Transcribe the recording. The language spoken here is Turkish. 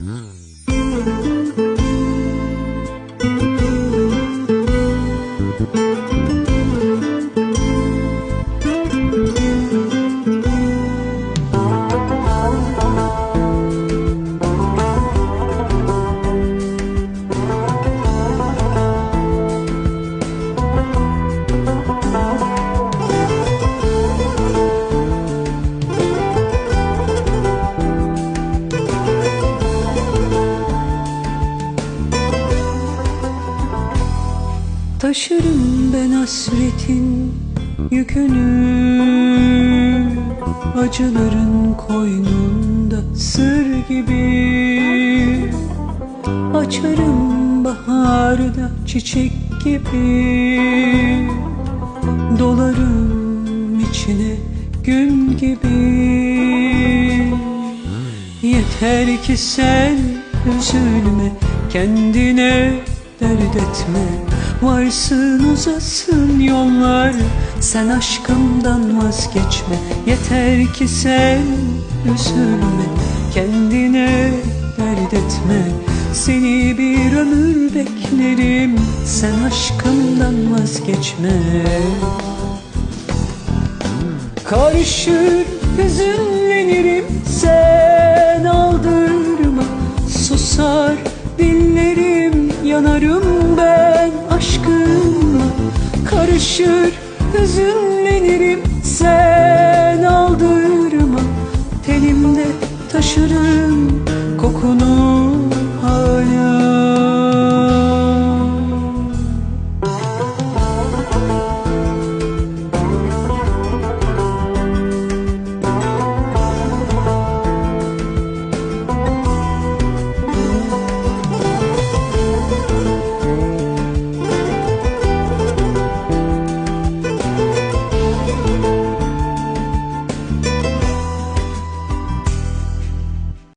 Mm. Taşırım ben hasretin yükünü. Acıların koynunda sır gibi. Açarım baharda çiçek gibi. Dolarım içine gün gibi. Yeter ki sen üzülme Kendine dert etme Varsın uzasın yollar. Sen aşkımdan vazgeçme. Yeter ki sen üzülme. Kendine dert etme. Seni bir ömür beklerim. Sen aşkımdan vazgeçme. Karışır hüzünlenirim. Sen aldırma. Susar dillerim yanarım Karışır hüzünlenirim sen